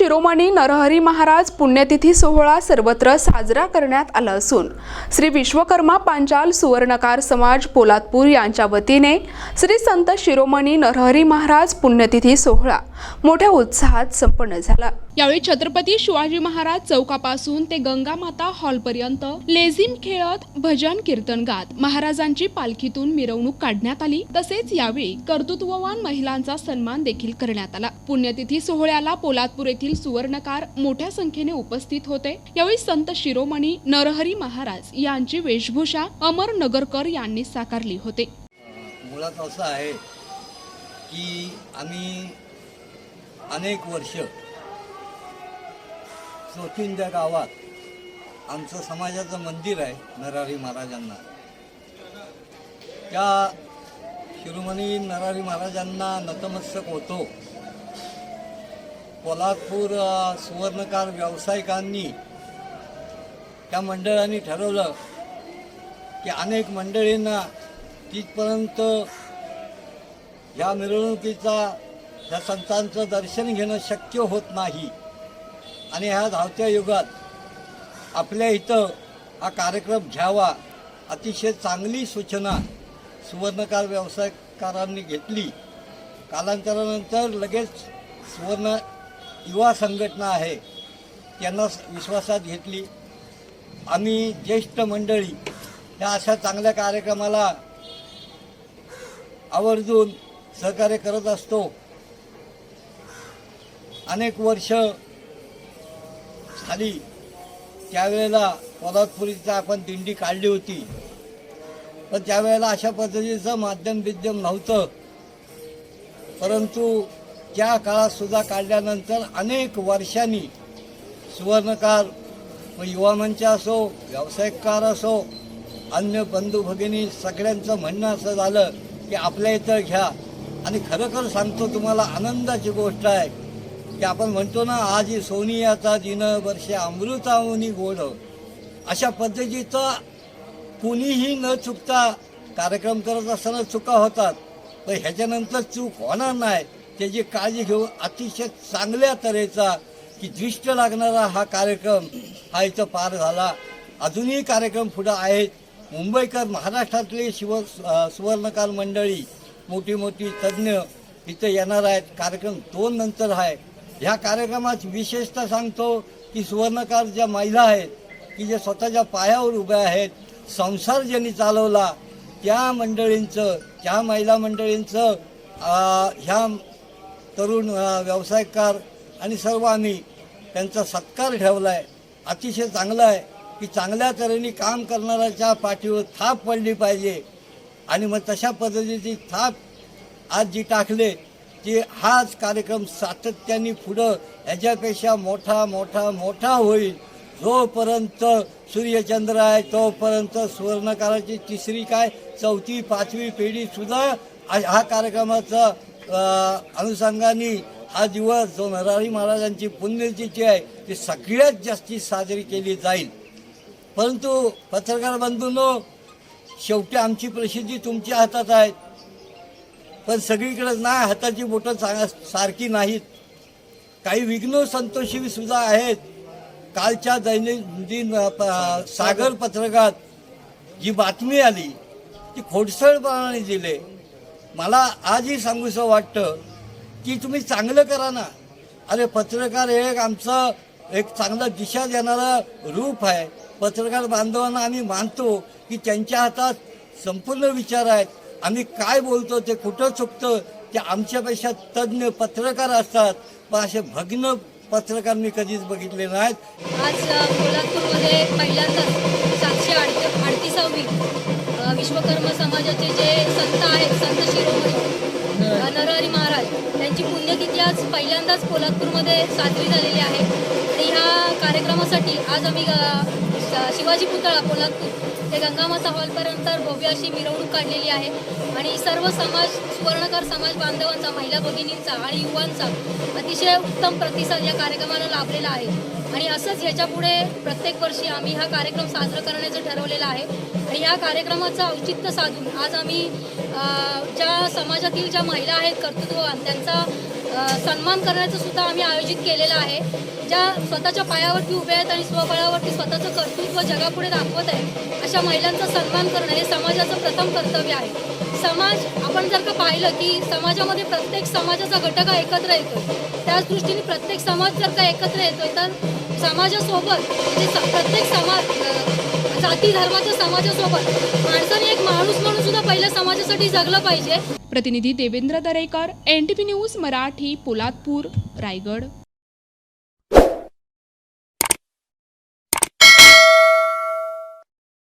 शिरोमणी नरहरी महाराज पुण्यतिथी सोहळा सर्वत्र साजरा करण्यात आला असून श्री विश्वकर्मा पांचाल सुवर्णकार समाज पोलादपूर यांच्या वतीने श्री संत शिरोमणी नरहरी महाराज पुण्यतिथी सोहळा मोठ्या उत्साहात संपन्न झाला. यावेळी छत्रपती शिवाजी महाराज चौकापासून ते गंगामाता हॉलपर्यंत लेझिम खेळत भजन कीर्तन गात. महाराजांची पालखीतून मिरवणूक काढण्यात आली. तसेच यावेळी कर्तृत्ववान महिलांचा सन्मान देखील करण्यात आला. पुण्यतिथी सोहळ्याला पोलादपूर येथील सुवर्णकार मोठ्या संख्येने उपस्थित होते. यावेळी संत शिरोमणी नरहरी महाराज यांची वेशभूषा अमर नगरकर यांनी साकारली होते. मुळात असं आहे की आम्ही अनेक वर्ष चोथिंद्या गावात आमचं समाजाचं मंदिर आहे नरारी महाराजांना. त्या शिरोमणी नरारी महाराजांना नतमस्तक होतो. कोल्हापूर सुवर्णकार व्यावसायिकांनी त्या मंडळांनी ठरवलं की अनेक मंडळींना तिथपर्यंत ह्या मिरवणुकीचा ह्या संतांचं दर्शन घेणं शक्य होत नाही. आणि ह्या धावत्या युगात आपल्या इथं हा कार्यक्रम घ्यावा अतिशय चांगली सूचना सुवर्णकार व्यवसायकारांनी घेतली. कालांतरानंतर लगेच सुवर्ण युवा संघटना आहे त्यांना विश्वासात घेतली. आम्ही ज्येष्ठ मंडळी या अशा चांगल्या कार्यक्रमाला आवर्जून सहकार्य करत असतो. अनेक वर्ष खाली. त्यावेळेला पोलादपुरीचा आपण दिंडी काढली होती. पण त्यावेळेला अशा पद्धतीचं माध्यम बिद्यम नव्हतं. परंतु त्या काळात सुद्धा काढल्यानंतर अनेक वर्षांनी सुवर्णकार व युवा मंच असो व्यावसायिककार असो अन्य बंधू भगिनी सगळ्यांचं म्हणणं असं झालं की आपल्या इथं घ्या. आणि खरोखर सांगतो तुम्हाला आनंदाची गोष्ट आहे. की आपण म्हणतो ना आज सोनियाचा दिन वर्ष अमृताहुनी गोड. अशा पद्धतीचा कुणीही न चुकता कार्यक्रम करत असताना चुका होतात. पण ह्याच्यानंतर चूक होणार नाही. त्याची काळजी घेऊन अतिशय चांगल्या तऱ्हेचा की दृष्ट लागणारा हा कार्यक्रम हा इथं पार झाला. अजूनही कार्यक्रम पुढं आहेत. मुंबईकर महाराष्ट्रातले शिव सुवर्णकार मंडळी मोठी मोठी तज्ज्ञ इथं येणार आहेत. कार्यक्रम दोन नंतर आहे. ह्या कार्यक्रमात विशेषतः सांगतो की सुवर्णकार ज्या महिला आहेत की जे स्वतःच्या पायावर उभ्या आहेत संसार ज्यांनी चालवला त्या मंडळींचं त्या महिला मंडळींचं ह्या तरुण व्यवसायकार आणि सर्व आम्ही त्यांचा सत्कार ठेवला आहे अतिशय चांगला आहे की चांगल्या तऱ्हेने काम करणाऱ्याच्या पाठीवर थाप पडली पाहिजे. आणि मग तशा पद्धतीची थाप आज जी टाकले की हाच कार्यक्रम सातत्याने पुढं ह्याच्यापेक्षा मोठा मोठा मोठा होईल. जोपर्यंत सूर्यचंद्र आहे तोपर्यंत सुवर्णकाराची तिसरी काय चौथी पाचवी पिढी सुद्धा हा कार्यक्रमाचा अनुषंगाने हा दिवस जो नरहरी महाराजांची पुण्यतिथी आहे ती सगळ्यात जास्ती साजरी केली जाईल. परंतु पत्रकार बंधूंनो शेवटी आमची प्रसिद्धी तुमच्या हातात आहे. पण सगळीकडे ना हाताची बोटं चांग सारखी नाहीत. काही विघ्न संतोषी सुद्धा आहेत. कालच्या दैनंदिन प- सागर पत्रकात जी बातमी आली ती खोडसळपणाने दिले. मला आजही सांगूसं वाटतं की तुम्ही चांगलं करा ना. अरे पत्रकार हे एक आमचं एक चांगलं दिशा देणारं रूप आहे. पत्रकार बांधवांना आम्ही मानतो की त्यांच्या हातात संपूर्ण विचार आहेत. आम्ही काय बोलतो ते कुठं चुकतं ते आमच्यापेक्षा तज्ज्ञ पत्रकार असतात. पण असे भग्न पत्रकार मी कधीच बघितले नाहीत. आज कोल्हापूरमध्ये पहिल्यांदाच सातशे अडत अडतीसावी विश्वकर्म समाजाचे जे संत आहेत संत शिरोमणी नरहरी महाराज त्यांची पुण्यतिथी आज पहिल्यांदाच कोल्हापूरमध्ये साजरी झालेली आहे. आणि ह्या कार्यक्रमासाठी आज आम्ही शिवाजी पुतळा कोल्हापूर. ते गंगामाता हॉलपर्यंत भव्य अशी मिरवणूक काढलेली आहे. आणि सर्व समाज सुवर्णकार समाज बांधवांचा महिला भगिनींचा आणि युवांचा अतिशय उत्तम प्रतिसाद या कार्यक्रमाला लाभलेला आहे. आणि असंच ह्याच्यापुढे प्रत्येक वर्षी आम्ही हा कार्यक्रम साजरा करण्याचं ठरवलेलं आहे. आणि या कार्यक्रमाचं औचित्य साधून आज आम्ही ज्या समाजातील ज्या महिला आहेत कर्तृत्ववान त्यांचा सन्मान करण्याचं सुद्धा आम्ही आयोजित केलेलं आहे. ज्या स्वतःच्या पायावरती उभे आहेत आणि स्वबळावरती स्वतःचं कर्तृत्व जगापुढे दाखवत आहे अशा महिलांचा सन्मान करणं हे समाजाचं प्रथम कर्तव्य आहे. समाज आपण जर का पाहिलं की समाजामध्ये प्रत्येक समाजाचा घटक हा एकत्र येतो त्याच दृष्टीने प्रत्येक समाज जर का एकत्र येतो तर समाजासोबत म्हणजे स- प्रत्येक समाज जाती धर्माच्या समाजासोबत माणसाने एक माणूस म्हणून सुद्धा पहिल्या समाजासाठी जगलं पाहिजे. प्रतिनिधी Devendra Darekar N T news Marathi Poladpur Raigad.